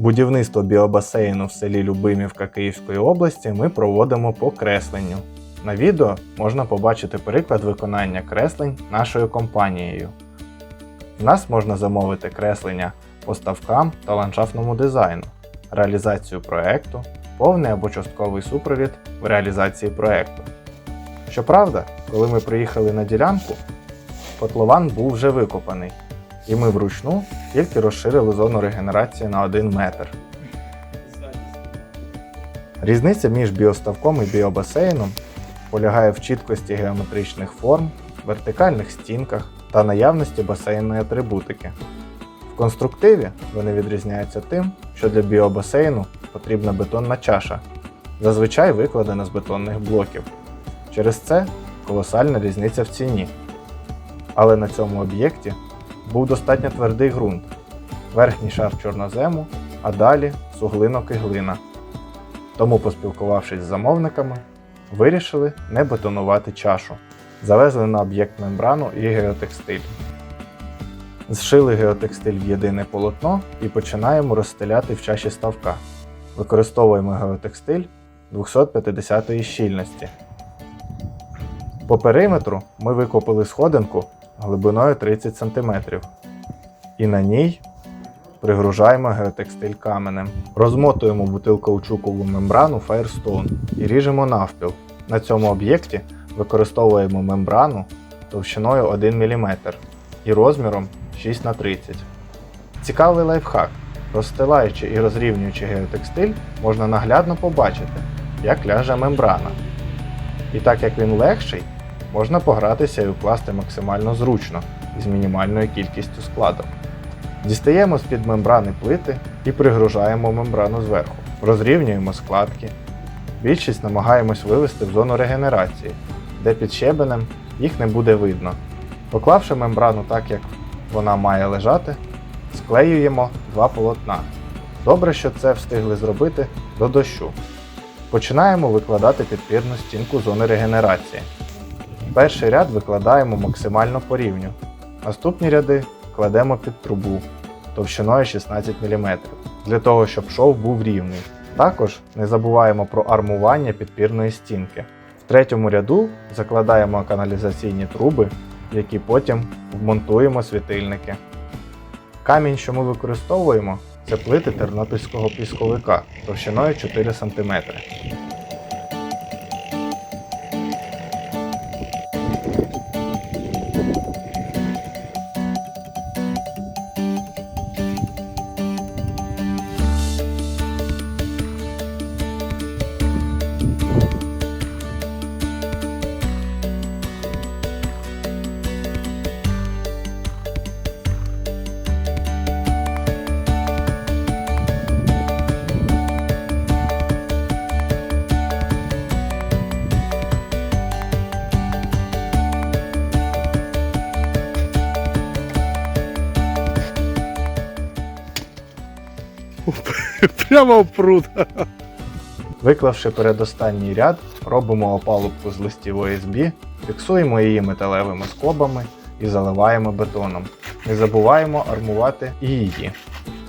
Будівництво біобасейну в селі Любимівка Київської області ми проводимо по кресленню. На відео можна побачити приклад виконання креслень нашою компанією. В нас можна замовити креслення по ставкам та ландшафтному дизайну, реалізацію проекту, повний або частковий супровід в реалізації проекту. Щоправда, коли ми приїхали на ділянку, котлован був вже викопаний, і ми вручну тільки розширили зону регенерації на 1 метр. Різниця між біоставком і біобасейном полягає в чіткості геометричних форм, вертикальних стінках та наявності басейної атрибутики. В конструктиві вони відрізняються тим, що для біобасейну потрібна бетонна чаша, зазвичай викладена з бетонних блоків. Через це колосальна різниця в ціні. Але на цьому об'єкті був достатньо твердий ґрунт, верхній шар чорнозему, а далі суглинок і глина. Тому, поспілкувавшись з замовниками, вирішили не бетонувати чашу. Завезли на об'єкт мембрану і геотекстиль. Зшили геотекстиль в єдине полотно і починаємо розстеляти в чаші ставка. Використовуємо геотекстиль 250 щільності. По периметру ми викопали сходинку глибиною 30 см. І на ній пригружаємо геотекстиль каменем. Розмотуємо бутилкаучукову мембрану Firestone і ріжемо навпіл. На цьому об'єкті використовуємо мембрану товщиною 1 мм і розміром 6 на 30 Цікавий лайфхак. Розстилаючи і розрівнюючи геотекстиль, можна наглядно побачити, як ляже мембрана. І так як він легший, можна погратися і укласти максимально зручно із мінімальною кількістю складок. Дістаємо з-під мембрани плити і пригружаємо мембрану зверху. Розрівнюємо складки. Більшість намагаємось вивести в зону регенерації, де під щебенем їх не буде видно. Поклавши мембрану так, як вона має лежати, склеюємо два полотна. Добре, що це встигли зробити до дощу. Починаємо викладати підпірну стінку зони регенерації. Перший ряд викладаємо максимально по рівню. Наступні ряди кладемо під трубу товщиною 16 мм, для того, щоб шов був рівний. Також не забуваємо про армування підпірної стінки. В третьому ряду закладаємо каналізаційні труби, які потім вмонтуємо світильники. Камінь, що ми використовуємо, це плити тернопільського пісковика товщиною 4 см. Прямо в пруд. Виклавши передостанній ряд, робимо опалубку з листів ОСБ, фіксуємо її металевими скобами і заливаємо бетоном. Не забуваємо армувати і її.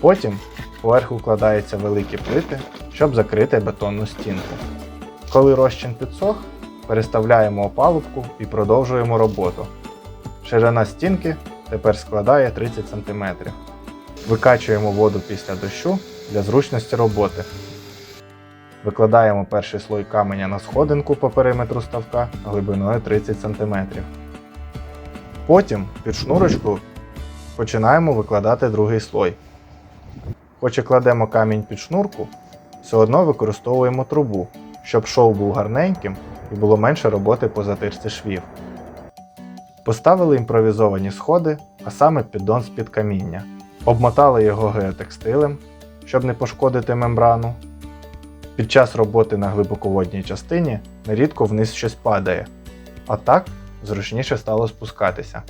Потім поверху вкладаються великі плити, щоб закрити бетонну стінку. Коли розчин підсох, переставляємо опалубку і продовжуємо роботу. Ширина стінки тепер складає 30 см. Викачуємо воду після дощу для зручності роботи. Викладаємо перший слой каменя на сходинку по периметру ставка глибиною 30 см. Потім під шнурочку починаємо викладати другий слой. Хоч і кладемо камінь під шнурку, все одно використовуємо трубу, щоб шов був гарненьким і було менше роботи по затирці швів. Поставили імпровізовані сходи, а саме піддон з-під каміння. Обмотали його геотекстилем, щоб не пошкодити мембрану. Під час роботи на глибоководній частині нерідко вниз щось падає, а так зручніше стало спускатися.